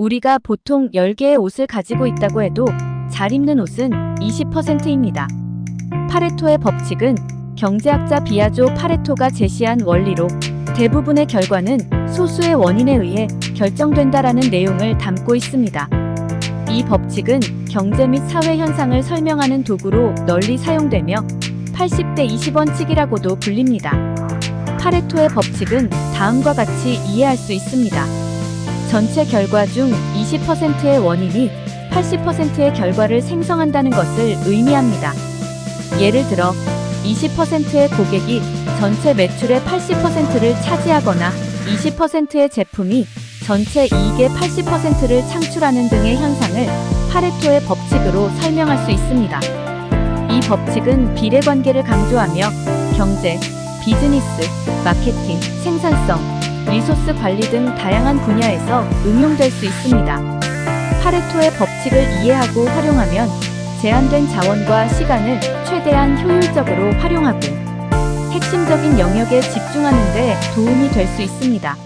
우리가 보통 10개의 옷을 가지고 있다고 해도 잘 입는 옷은 20%입니다. 파레토의 법칙은 경제학자 비아조 파레토가 제시한 원리로 대부분의 결과는 소수의 원인에 의해 결정된다라는 내용을 담고 있습니다. 이 법칙은 경제 및 사회 현상을 설명하는 도구로 널리 사용되며 80대 20원칙이라고도 불립니다. 파레토의 법칙은 다음과 같이 이해할 수 있습니다. 전체 결과 중 20%의 원인이 80%의 결과를 생성한다는 것을 의미합니다. 예를 들어 20%의 고객이 전체 매출의 80%를 차지하거나 20%의 제품이 전체 이익의 80%를 창출하는 등의 현상을 파레토의 법칙으로 설명할 수 있습니다. 이 법칙은 비례관계를 강조하며 경제, 비즈니스, 마케팅, 생산성, 리소스 관리 등 다양한 분야에서 응용될 수 있습니다. 파레토의 법칙을 이해하고 활용하면 제한된 자원과 시간을 최대한 효율적으로 활용하고 핵심적인 영역에 집중하는 데 도움이 될 수 있습니다.